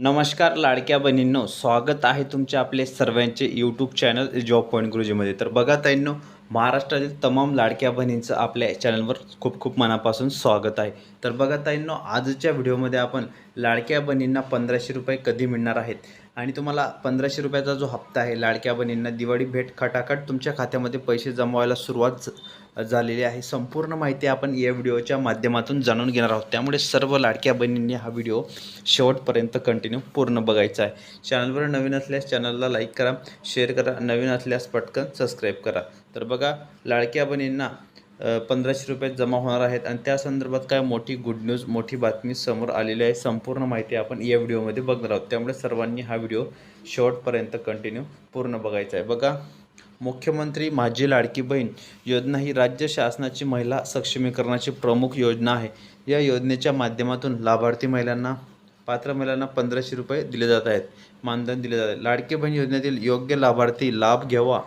नमस्कार लाडक्या बहिणींनो स्वागत आहे तुमचे आपले सर्वांचे यूट्यूब चॅनल जॉब पॉईंट गुरुजीमध्ये तर बघा ताईंनो महाराष्ट्रातील तमाम लाडक्या बहिणींचं आपल्या चॅनलवर खूप खूप मनापासून स्वागत आहे. तर बघा ताईंनो आजच्या व्हिडिओमध्ये आपण लाडक्या बहिणींना पंधराशे रुपये कधी मिळणार आहेत? आणि तुम्हाला पंधराशे रुपयाचा जो हप्ता आहे लाडक्या बहिणींना दिवाळी भेट खटाखट तुमच्या खात्यामध्ये पैसे जमवायला सुरुवात झालेली आहे. संपूर्ण माहिती आपण या व्हिडिओच्या माध्यमातून जाणून घेणार आहोत. त्यामुळे सर्व लाडक्या बहिणींनी हा व्हिडिओ शेवटपर्यंत कंटिन्यू पूर्ण बघायचा आहे. चॅनलवर नवीन असल्यास चॅनलला लाईक करा शेअर करा नवीन असल्यास पटकन सबस्क्राईब करा. तर बघा लाडक्या बहिणींना पंधराशे रुपये जमा होणार आहेत आणि त्या संदर्भात काय मोठी गुड न्यूज मोठी बातमी समोर आलेली आहे. संपूर्ण माहिती आपण या व्हिडिओमध्ये बघणार आहोत. त्यामुळे सर्वांनी हा व्हिडिओ शेवटपर्यंत कंटिन्यू पूर्ण बघायचा आहे. बघा मुख्यमंत्री माझी लाडकी बहीण योजना ही राज्य शासनाची महिला सक्षमीकरणाची प्रमुख योजना आहे. या योजनेच्या माध्यमातून लाभार्थी महिलांना पात्र महिलांना पंधराशे रुपये दिले जात आहेत. मानधन दिले जात आहे. लाडकी बहीण योजनेतील योग्य लाभार्थी लाभ घ्यावा.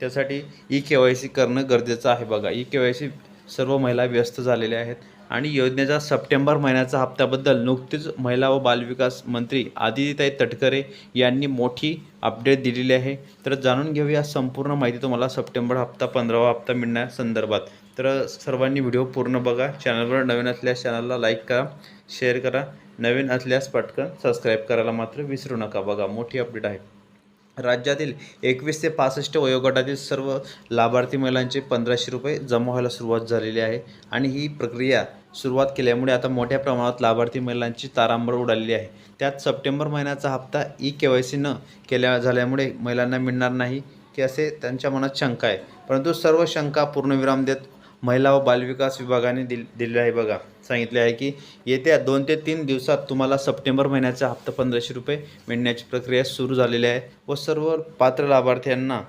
त्यासाठी ई के वाय सी करणं गरजेचं आहे बघा. ई के वाय सी सर्व महिला व्यस्त झालेल्या आहेत. आणि योजनेचा सप्टेंबर महिन्याचा हप्त्याबद्दल नुकतीच महिला व बालविकास मंत्री आदितीताई तटकरे यांनी मोठी अपडेट दिलेली आहे. तर जाणून घेऊया संपूर्ण माहिती तुम्हाला सप्टेंबर हप्ता पंधरावा हप्ता मिळण्यासंदर्भात. तर सर्वांनी व्हिडिओ पूर्ण बघा. चॅनलवर नवीन असल्यास चॅनलला लाईक करा शेअर करा. नवीन असल्यास पटकन सबस्क्राईब करायला मात्र विसरू नका. बघा मोठी अपडेट आहे. राज्यातील एकवीस ते पासष्ट वयोगटातील सर्व लाभार्थी महिलांचे पंधराशे रुपये जमा व्हायला सुरुवात झालेली आहे आणि ही प्रक्रिया सुरुवात केल्यामुळे आता मोठ्या प्रमाणात लाभार्थी महिलांची तारांबळ उडालेली आहे. त्यात सप्टेंबर महिन्याचा हप्ता ई के वाय सी न केल्या झाल्यामुळे महिलांना मिळणार नाही की असे त्यांच्या मनात शंका आहे. परंतु सर्व शंका पूर्णविराम देत महिला व बालविकास विभागाने दिल दिलेले आहे बघा. सांगितले आहे की येत्या दोन ते तीन दिवसात तुम्हाला सप्टेंबर महिन्याचा हप्ता पंधराशे रुपये मिळण्याची प्रक्रिया सुरू झालेली आहे व सर्व पात्र लाभार्थ्यांना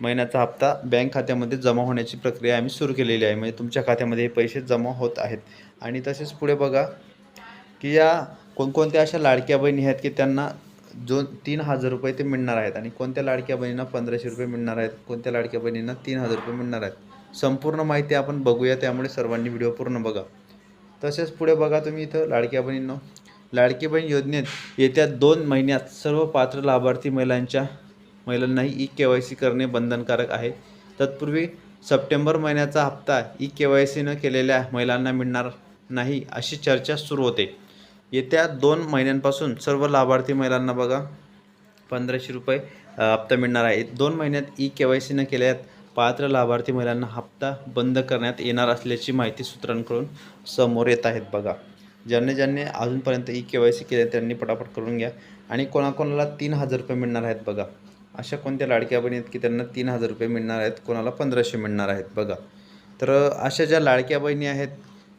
महिन्याचा हप्ता बँक खात्यामध्ये जमा होण्याची प्रक्रिया आम्ही सुरू केलेली आहे. म्हणजे तुमच्या खात्यामध्ये हे पैसे जमा होत आहेत. आणि तसेच पुढे बघा की या कोणकोणत्या अशा लाडक्या बहिणी आहेत की त्यांना जो तीन हजार रुपये ते मिळणार आहेत आणि कोणत्या लाडक्या बहिणींना पंधराशे रुपये मिळणार आहेत कोणत्या लाडक्या बहिणींना तीन हजार रुपये मिळणार आहेत. संपूर्ण माहिती आपण बघूया त्यामुळे सर्वांनी व्हिडिओ पूर्ण बघा. तसेच पुढे बघा तुम्ही इथं लाडक्या बहिणींनो. लाडकी बहीण योजनेत येत्या दोन महिन्यात सर्व पात्र लाभार्थी महिलांच्या महिलांनाही ई के वाय सी करणे बंधनकारक आहे. तत्पूर्वी सप्टेंबर महिन्याचा हप्ता ई के वाय सी न केलेल्या महिलांना मिळणार नाही अशी चर्चा सुरू होते. येत्या दोन महिन्यांपासून सर्व लाभार्थी महिलांना बघा पंधराशे रुपये हप्ता मिळणार आहे. दोन महिन्यात ई के वाय सी न केल्यात पात्र लाभार्थी महिलांना हप्ता बंद करण्यात येणार असल्याची माहिती सूत्रांकडून समोर येत आहेत बघा. ज्यांनी ज्यांनी अजूनपर्यंत ई के वाय सी केले त्यांनी पटापट करून घ्या. आणि कोणाकोणाला तीन हजार रुपये मिळणार आहेत बघा. अशा कोणत्या लाडक्या बहिणी आहेत की त्यांना तीन हजार रुपये मिळणार आहेत कोणाला पंधराशे मिळणार आहेत बघा. तर अशा ज्या लाडक्या बहिणी आहेत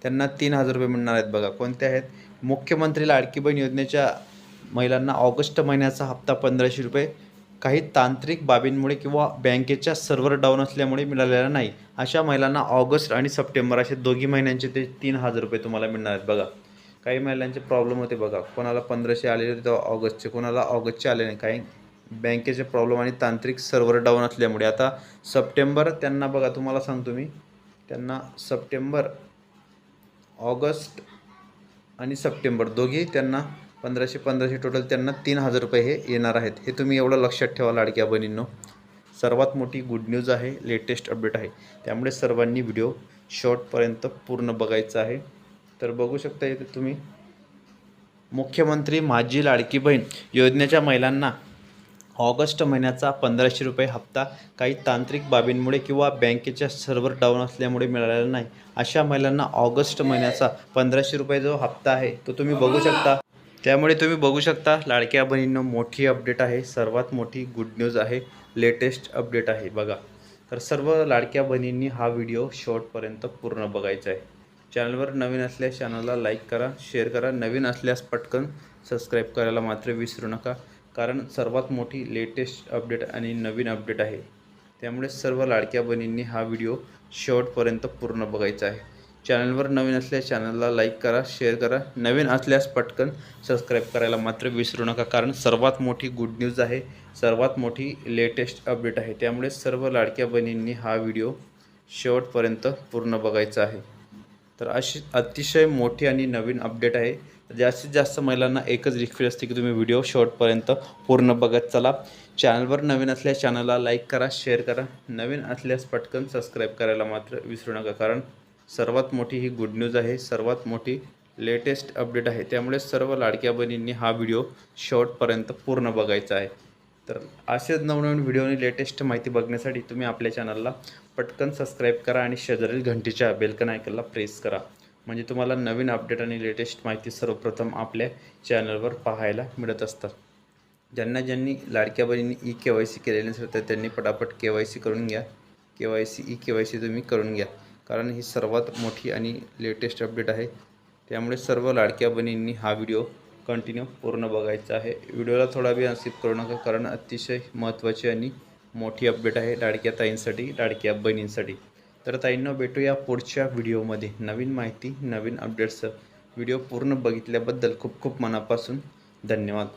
त्यांना तीन हजार रुपये मिळणार आहेत बघा. कोणत्या आहेत? मुख्यमंत्री लाडकी बहीण योजनेच्या महिलांना ऑगस्ट महिन्याचा हप्ता पंधराशे रुपये काही तांत्रिक बाबींमुळे किंवा बँकेच्या सर्व्हर डाऊन असल्यामुळे मिळालेला नाही. अशा महिलांना ऑगस्ट आणि सप्टेंबर असे दोघी महिन्यांचे ते तीन हजार रुपये तुम्हाला मिळणार आहेत. बघा काही महिलांचे प्रॉब्लेम होते बघा. कोणाला पंधराशे आलेले होते तेव्हा ऑगस्टचे. कोणाला ऑगस्टचे आले नाही. काही बँकेचे प्रॉब्लेम आणि तांत्रिक सर्व्हर डाऊन असल्यामुळे. आता सप्टेंबर त्यांना बघा तुम्हाला सांगतो मी. त्यांना सप्टेंबर ऑगस्ट आणि सप्टेंबर दोघी त्यांना पंधराशे पंधराशे टोटल त्यांना तीन हजार रुपये हे येणार आहेत. हे तुम्ही एवढं लक्षात ठेवा लाडक्या बहिणींनो. सर्वात मोठी गुड न्यूज आहे लेटेस्ट अपडेट आहे. त्यामुळे सर्वांनी व्हिडिओ शॉर्टपर्यंत पूर्ण बघायचा आहे. तर बघू शकता इथे तुम्ही. मुख्यमंत्री माझी लाडकी बहीण योजनेच्या महिलांना ऑगस्ट महिन्याचा पंधराशे रुपये हप्ता काही तांत्रिक बाबींमुळे किंवा बँकेच्या सर्व्हर डाऊन असल्यामुळे मिळालेला नाही. अशा महिलांना ऑगस्ट महिन्याचा पंधराशे रुपये जो हप्ता आहे तो तुम्ही बघू शकता. त्यामुळे तुम्ही बघू शकता लाडक्या बहिणींनो मोठी अपडेट आहे. सर्वात मोठी गुड न्यूज आहे. लेटेस्ट अपडेट आहे बघा. तर सर्व लाडक्या बहिणींनी हा व्हिडिओ शॉर्टपर्यंत पूर्ण बघायचा आहे. चॅनलवर नवीन असल्यास चॅनलला लाईक करा शेअर करा. नवीन असल्यास पटकन सबस्क्राईब करायला मात्र विसरू नका. कारण सर्वात मोठी लेटेस्ट अपडेट आणि नवीन अपडेट आहे. त्यामुळे सर्व लाडक्या बहिणींनी हा व्हिडिओ शेवटपर्यंत पूर्ण बघायचा आहे. चॅनलवर नवीन असल्यास चॅनलला लाईक करा शेअर करा. नवीन असल्यास पटकन सबस्क्राईब करायला मात्र विसरू नका कारण सर्वात मोठी गुड न्यूज आहे सर्वात मोठी लेटेस्ट अपडेट आहे. त्यामुळे सर्व लाडक्या बहिणींनी हा व्हिडिओ शेवटपर्यंत पूर्ण बघायचा आहे. तर अशी अतिशय मोठी आणि नवीन अपडेट आहे. जास्तीत जास्त महिलांना एकच रिक्वेस्ट असते की तुम्ही व्हिडिओ शेवटपर्यंत पूर्ण बघत चला. चॅनलवर नवीन असल्यास चॅनलला लाईक करा शेअर करा. नवीन असल्यास पटकन सबस्क्राईब करायला मात्र विसरू नका कारण सर्वात मोठी ही गुड न्यूज आहे. सर्वात मोठी लेटेस्ट अपडेट आहे. त्यामुळे सर्व लाडक्या बहिणींनी हा व्हिडिओ शेवटपर्यंत पूर्ण बघायचा आहे. तर असेच नवनवीन व्हिडिओ आणि लेटेस्ट माहिती बघण्यासाठी तुम्ही आपल्या चॅनलला पटकन सबस्क्राईब करा आणि शेजारील घंटीच्या बेलकन आयकनला प्रेस करा. म्हणजे तुम्हाला नवीन अपडेट आणि लेटेस्ट माहिती सर्वप्रथम आपल्या चॅनलवर पाहायला मिळत असतात. ज्यांना ज्यांनी लाडक्या बहिणींनी ई के वाय सी केलेली नसेल तर त्यांनी पटापट के वाय सी करून घ्या. K Y C E K Y C तुम्ही करून घ्या. कारण ही सर्वात मोठी आणि लेटेस्ट अपडेट आहे. त्यामुळे सर्व लाडक्या बहिणींनी हा व्हिडिओ कंटिन्यू पूर्ण बघायचा आहे. व्हिडिओला थोडा वेळ स्किप करू नका कारण अतिशय महत्त्वाची आणि मोठी अपडेट आहे लाडक्या ताईंसाठी लाडक्या बहिणींसाठी. तर ताईंना भेटूया पुढच्या व्हिडिओमध्ये नवीन माहिती नवीन अपडेट्स व्हिडिओ पूर्ण बघितल्याबद्दल खूप खूप मनापासून धन्यवाद.